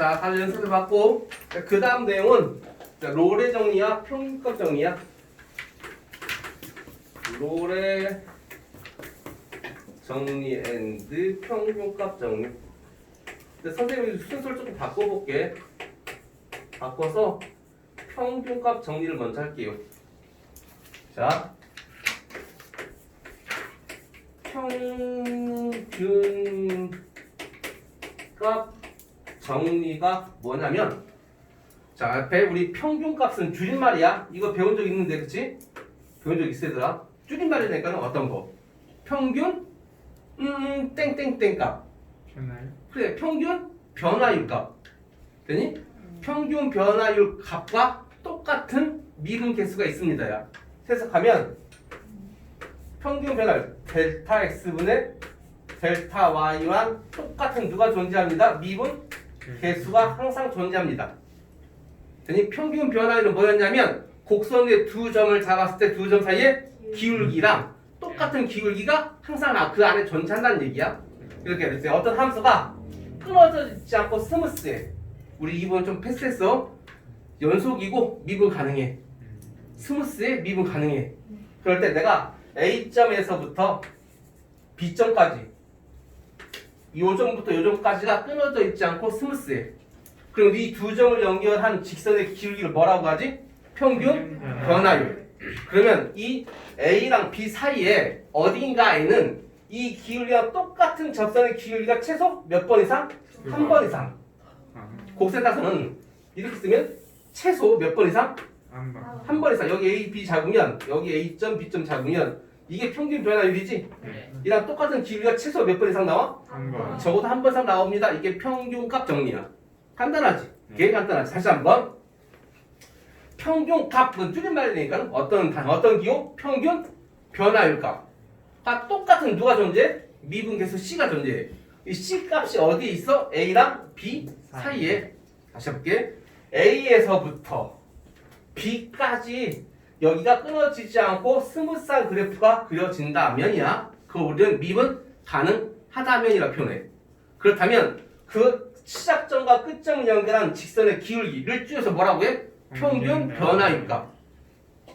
자, 다들 연습해 봤고, 그 다음 내용은 자, 롤의 정리야, 평균값 정리야. 롤의 정리 앤드 평균값 정리. 근데 선생님이 순서를 조금 바꿔볼게. 바꿔서 평균값 정리를 먼저 할게요. 자, 평균값 정리가 뭐냐면 자 앞에 우리 평균값은 줄임말이야 이거 배운 적 있는데 그치? 배운 적 있어 얘들아 줄임말이니까 어떤 거? 평균 음 땡땡땡 값 변화요? 그래 평균 변화율 값 되니? 평균 변화율 값과 똑같은 미분 개수가 있습니다 야 해석하면 평균 변화율 델타 x분의 델타 y랑 똑같은 누가 존재합니다 미분 개수가 항상 존재합니다. 되니 평균 변화율은 뭐였냐면 곡선의 두 점을 잡았을 때 두 점 사이에 기울기랑 똑같은 기울기가 항상 아- 그 안에 존재한다는 얘기야. 이렇게 됐어요. 어떤 함수가 끊어져 있지 않고 스무스해. 우리 이번 좀 패스했어. 연속이고 미분 가능해. 스무스해 미분 가능해. 그럴 때 내가 A점에서부터 B점까지 요점부터 요점까지가 끊어져 있지 않고 스무스해. 그리고 이 두 점을 연결한 직선의 기울기를 뭐라고 하지? 평균 변화율. 그러면 이 A랑 B 사이에 어딘가에는 이 기울기와 똑같은 접선의 기울기가 최소 몇 번 이상? 한 번 이상. 아, 곡선에 따서는 이렇게 쓰면 최소 몇 번 이상? 한 번 이상. 여기 A, B 잡으면 여기 A점, B점 잡으면 이게 평균 변화율이지? 네. 이랑 똑같은 기울기가 최소 몇 번 이상 나와? 한 번. 적어도 한 번 이상 나옵니다. 이게 평균값 정리야. 간단하지? 네. 되게 간단하지? 다시 한번. 평균값은 줄임말이니까 어떤 단, 어떤 기호? 평균 변화율값과 똑같은 누가 존재해? 미분 계수 C가 존재해. 이 C 값이 어디에 있어? A랑 B 사이에. 다시 해볼게. A에서부터 B까지 여기가 끊어지지 않고 스무스한 그래프가 그려진다면이야. 그 우리는 미분 가능하다면이라 표현해. 그렇다면 그 시작점과 끝점을 연결한 직선의 기울기를 줄여서 뭐라고 해? 평균 변화율 값.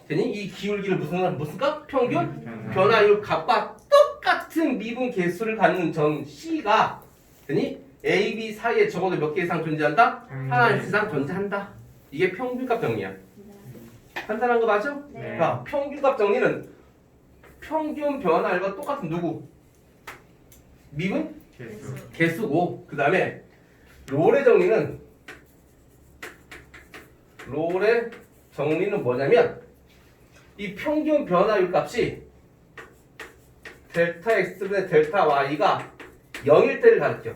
되니 이 기울기를 무슨 무슨 값? 평균 변화율 값과 똑같은 미분 개수를 갖는 점 C가 되니 A, B 사이에 적어도 몇 개 이상 존재한다? 하나 이상 존재한다. 이게 평균값 정리야. 간단한 거 맞아? 네. 자, 평균값 정리는 평균 변화율과 똑같은 누구? 미분 개수. 개수고 그 다음에 롤의 정리는 롤의 정리는 뭐냐면 이 평균 변화율 값이 델타 x분의 델타 y가 0일 때를 가르쳐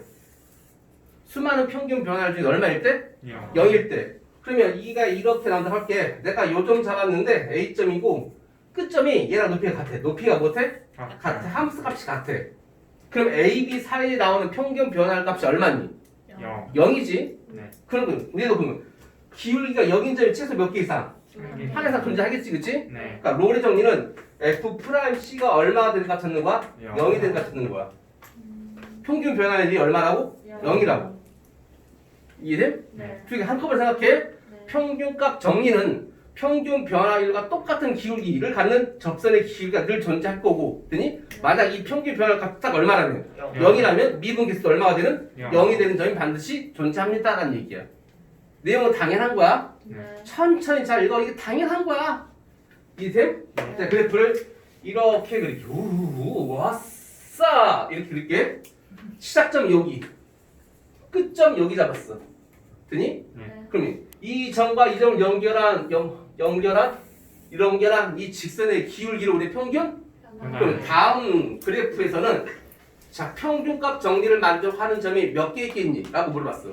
수많은 평균 변화율 중에 얼마일 때? 영. 0일 때 그러면 이가 이렇게 나온다 할게 내가 요점 잡았는데 A점이고 끝점이 얘랑 높이가 같아 높이가 못해? 아, 같아 함수 값이 같아 그럼 A, B 사이에 나오는 평균 변화율 값이 얼마니? 영. 0이지 네. 그러면 우리가 보면 기울기가 0인 점이 최소 몇 개 이상? 한 개. 한 이상 존재하겠지 그치? 네. 그러니까 롤의 정리는 F 프라임 C가 얼마가 되는가 찾는 거야? 영. 0이 되는가 찾는 거야 평균 변화율이 얼마라고? 0 이라고 이해돼? 네. 그러니까 한꺼번에 생각해 평균값 정리는 평균 변화율과 똑같은 기울기를 갖는 접선의 기울기가 늘 존재할 거고 되니 만약 이 평균 변화값 딱 얼마라면 0이라면 미분 개수도 얼마가 되는? 영. 0이 되는 점이 반드시 존재합니다 라는 얘기야 내용은 당연한 거야 네. 천천히 잘 읽어 이게 당연한 거야 이해돼? 네. 자 그래프를 이렇게 그릴게 우우우 왔어 이렇게 그릴게 시작점 여기 끝점 여기 잡았어 되니? 네. 그럼 이 점과 이 점을 연결한 연, 연결한 연결한 이 직선의 기울기를 우리 평균 그럼 네. 다음 그래프에서는 자 평균값 정리를 만족하는 점이 몇 개 있겠니? 라고 물어봤어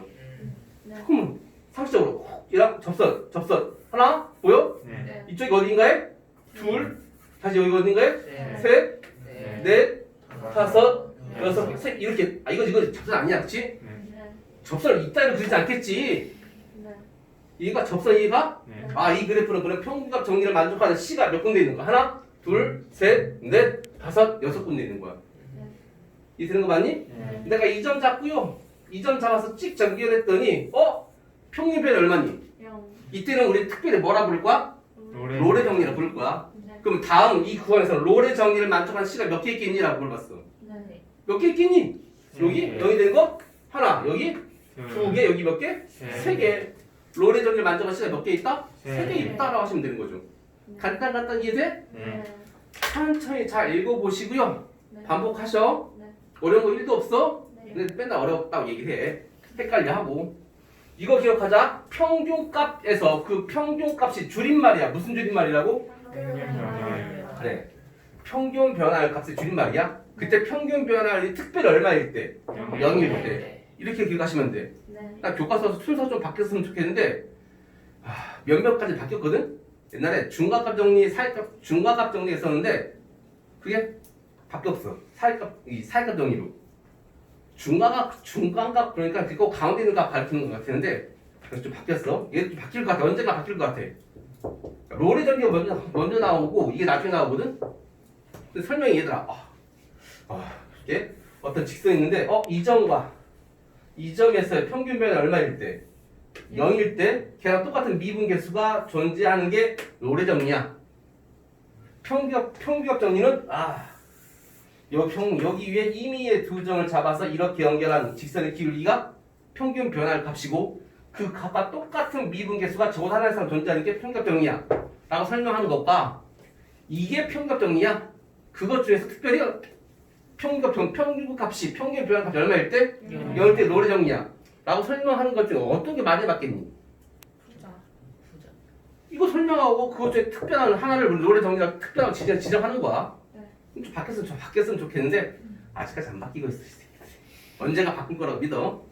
네. 그럼 상식적으로 얘랑 접선 접선 하나 보여? 네. 이쪽이 어딘가에? 둘 다시 여기 어딘가에? 네. 셋, 네. 넷, 다섯, 여섯, 셋 이렇게 아 이거 이거 접선 아니야 그치? 네. 접선을 이따위로 그리지 않겠지 네. 이해가 접선 이해가? 네. 아 이 그래프는 그럼 평균값 정리를 만족하는 C가 몇 군데 있는 거야? 하나, 둘, 셋, 넷, 다섯, 여섯 군데 있는 거야. 네. 이해되는 거 맞니? 네. 내가 이 점 잡고요. 이 점 잡아서 찍 연결했더니 어? 평균변이 얼마니? 영. 이때는 우리 특별히 뭐라 부를 거야? 노래 롤의 정리라 부를 거야. 네. 그럼 다음 이 구간에서 롤의 정리를 만족하는 시가 몇 개 있겠니라고 물어봤어. 네. 몇 개 있겠니? 여기 네. 0이 되는 거 하나, 여기 두 개, 여기 몇 개? 네. 세 개. 롤의 정리를 만족하는 시가 몇개 있다? 네. 세개 있다라고 하시면 되는 거죠. 간단 간단 이해돼? 네. 천천히 잘 읽어보시고요. 네. 반복하셔. 네. 어려운 거 1도 없어? 네. 근데 맨날 어렵다고 얘기해. 헷갈려 하고. 이거 기억하자. 평균값에서 그 평균값이 줄임말이야. 무슨 줄임말이라고? 그래. 평균 변화율 값의 줄임말이야. 그때 평균 변화율이 특별히 얼마일 때? 0일 때. 이렇게 기억하시면 돼. 네. 나 교과서 순서 좀 바뀌었으면 좋겠는데 아, 몇몇 가지 바뀌었거든? 옛날에 중과값 정리, 사회값, 중과값 정리 했었는데 그게 바뀌었어. 사회값, 이 사회값 정리로. 중과값, 중간값 그러니까 그거 가운데 있는 값 가르치는 것 같았는데 그래서 좀 바뀌었어. 얘도 좀 바뀔 것 같아. 언젠가 바뀔 것 같아. 롤의 전기가 먼저, 먼저 나오고 이게 나중에 나오거든? 근데 설명이 얘들아. 아, 아, 이게 어떤 직선이 있는데 어? 이 점과 이 점에서의 평균 변화 얼마일 때? 0일 때 걔랑 똑같은 미분 개수가 존재하는 게 롤의 정리야. 평균 평균 정리는 아 여, 평, 여기 위에 임의의 두 점을 잡아서 이렇게 연결한 직선의 기울기가 평균 변화의 값이고 그 값과 똑같은 미분 개수가 저것 하나 이상 존재하는 게 평균 정리야. 라고 설명하는 것과 이게 평균 정리야. 그것 중에서 특별히 평균 평 평균 값이 평균 변화 값이 얼마일 때? 영. 영일 때 노래 정리야. 라고 설명하는 것 중에 어떤 게 많이 맞겠니? 부자. 이거 설명하고 그것 중에 특별한 하나를 노래 정리라 특별하게 지정, 지정하는 거야. 네. 좀 바뀌었으면 좀 바뀌었으면 좋겠는데 아직까지 안 바뀌고 있어. 언젠가 바뀔 거라고 믿어.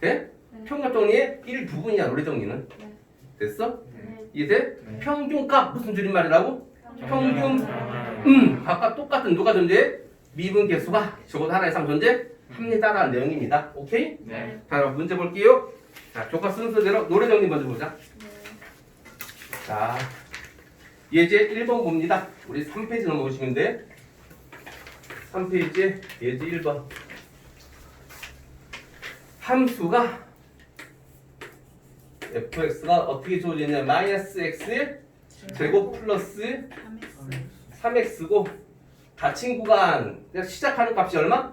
돼? 네. 평균 정리의 일부분이야 노래 정리는. 네. 됐어? 네. 이해돼? 네. 평균값 무슨 줄임말이라고? 평균. 음. 음, 각각 똑같은 누가 존재해? 미분 개수가 적어도 하나 이상 존재합니다라는 내용입니다. 오케이? 네. 자, 그럼 문제 볼게요. 자, 교과 순서대로 노래 정리 먼저 보자. 네. 자, 예제 1번 봅니다. 우리 3페이지 넘어오시면 돼. 3페이지 예제 1번. 함수가 fx가 어떻게 주어지냐 마이너스 x 제곱 플러스 3x고 닫힌 구간 그냥 시작하는 값이 얼마?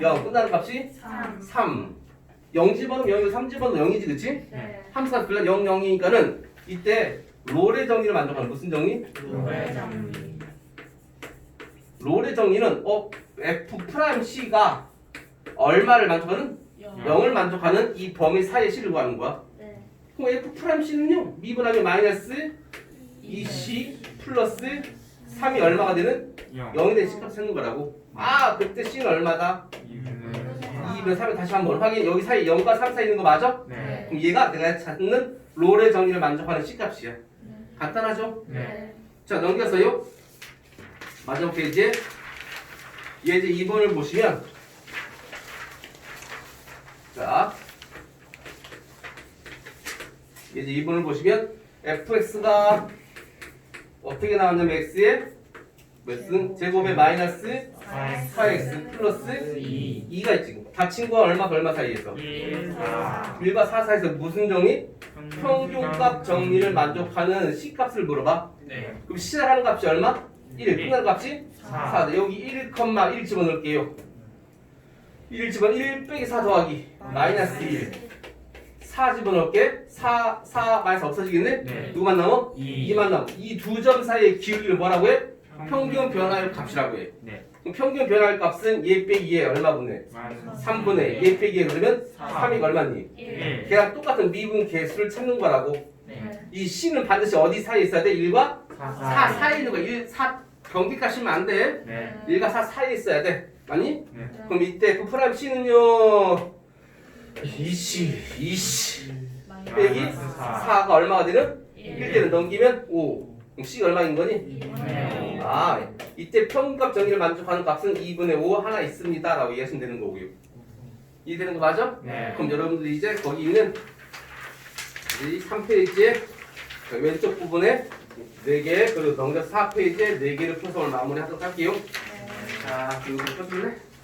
0 끝나는 값이 3. 3 0집어넣으면 0이고 3집어넣으면 0이지 그치? 네. 함수가 불러 0, 0이니까는 이때 롤의 정리를 만족하는 무슨 정리? 노래 정리. 롤의 정리는 어 f 프라임 c가 얼마를 만족하는? 영. 0을 만족하는 이 범위 사이의 c를 구하는 거야. 네. 그럼 f 프라임 c는요 미분하면 마이너스 2c 플러스 3이 얼마가 되는? 0이 되는 c값 찾는 거라고. 아 그때 c는 얼마다? 2분 3을 다시 한번 확인. 여기 사이 0과 3 사이 있는 거 맞아? 네. 그럼 얘가 내가 찾는 롤의 정리를 만족하는 c 값이야. 네. 간단하죠? 네. 자 넘겨서요 마지막 페이지에 예제 2번을 보시면 자 예제 2번을 보시면 fx가 어떻게 나왔냐면 x에 몇승 제곱에 마이너스 4x 플러스 2 2가 있지. 닫힌 거 얼마 얼마 사이에서? 1 4 1과 4 사이에서 무슨 정리? 평균값 정리를 만족하는 C값을 물어봐. 네. 그럼 시작하는 값이 얼마? 1 끝나는 값이? 4 4 여기 1, 1 집어넣을게요. 1 집어 1 빼기 4 더하기 마이너스 1 4 집어넣을게. 4, 4 마이너스 없어지겠네? 네. 누구만 남아? 2 2만 남아. 이두 점 사이의 기울기를 뭐라고 해? 평균 변화율 값이라고 해 네. 그럼 평균 변화율 값은 얘 빼기 얘 얼마 분의? 3분의 얘 빼기 얘 그러면 3이 얼마니? 1 걔랑 똑같은 미분 개수를 찾는 거라고 네. 이 C는 반드시 어디 사이에 있어야 돼? 1과 4 4 사이에 있는 거야 1, 4 경기가 시면 안 돼. 네. 1과 4 사이에 있어야 돼. 맞니? 네. 그럼 이때 그 프라임 C는요. 2C, 2C 빼기 4가 얼마가 되는? 1대를 넘기면 5. 그럼 C가 얼마인 거니? 네. 아, 이때 평균값 정의를 만족하는 값은 2분의 5 하나 있습니다. 라고 이해하시면 되는 거고요. 이해되는 거 맞아? 네. 그럼 여러분들이 이제 거기 있는 이 3페이지에 왼쪽 부분에 4개 그리고 넘겨서 4페이지에 4개를 풀어서 오늘 마무리하도록 할게요. 자, 그리고 펴줄래?